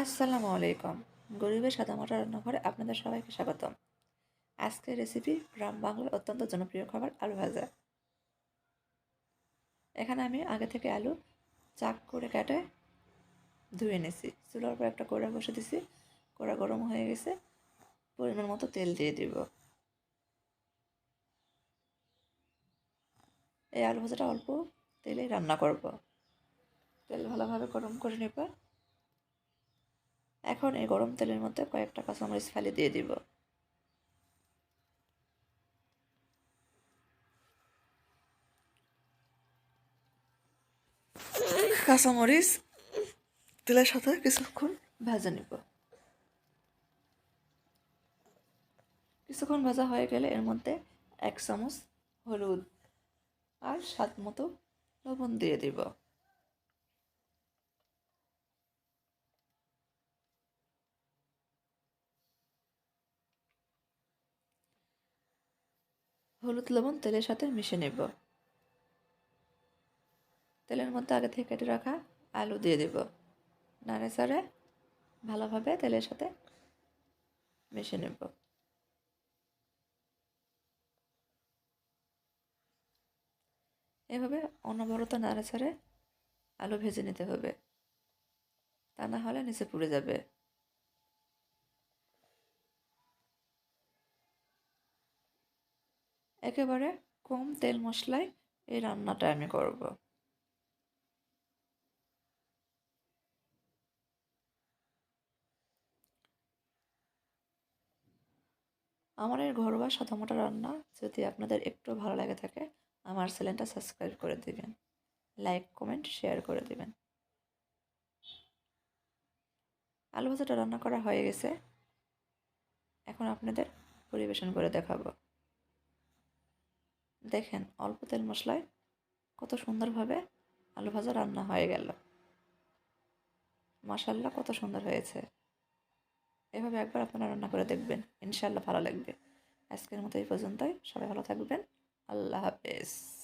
আসসালামু আলাইকুম। গরিবের সাদামাটা রান্নাঘরে আপনাদের সবাইকে স্বাগতম। আজকের রেসিপি গ্রাম বাংলার অত্যন্ত জনপ্রিয় খাবার আলু ভাজা। এখানে আমি আগে থেকে আলু চাক করে কেটে ধুয়ে নিছি চুলার উপর একটা কড়া বসে দিছি কড়া গরম হয়ে গেছে। পরিমাণ মতো তেল দিয়ে দিব। এই আলু ভাজাটা অল্প তেলে রান্না করব। তেল ভালোভাবে গরম করে নেব। এখন এই গরম তেলের মধ্যে কয়েকটা কাঁচামরিচ ফালি দিয়ে দিব। কাঁচামরিচ তেলের সাথে কিছুক্ষণ ভাজা নিব। কিছুক্ষণ ভাজা হয়ে গেলে এর মধ্যে এক চামচ হলুদ আর স্বাদ মতো লবণ দিয়ে দিব। হলুদ লবণ তেলের সাথে মিশে নেব। তেলের মধ্যে আগে থেকে কেটে রাখা আলু দিয়ে দেব। নাড়ে চাড়ে ভালোভাবে তেলের সাথে মিশে নেব। এভাবে অনবরত নাড়ে চাড়ে আলু ভেজে নিতে হবে। তা না হলে নিচে পুড়ে যাবে। একেবারে কম তেল মশলায় এই রান্নাটা আমি করব। আমার এই ঘরোয়া সাদামাটা রান্না যদি আপনাদের একটু ভালো লাগে থাকে, আমার চ্যানেলটা সাবস্ক্রাইব করে দিবেন। লাইক, কমেন্ট, শেয়ার করে দিবেন। আলু ভাজাটা রান্না করা হয়ে গেছে। এখন আপনাদের পরিবেশন করে দেখাবো। দেখেন অল্প তেল মশলায় কত সুন্দরভাবে আলু ভাজা রান্না হয়ে গেল। মশাল্লা কত সুন্দর হয়েছে। এভাবে একবার আপনারা রান্না করে দেখবেন ইনশাল্লাহ ভালো লাগবে। আজকের মতো এই পর্যন্তই, সবাই ভালো থাকবেন, আল্লাহ হাফেজ।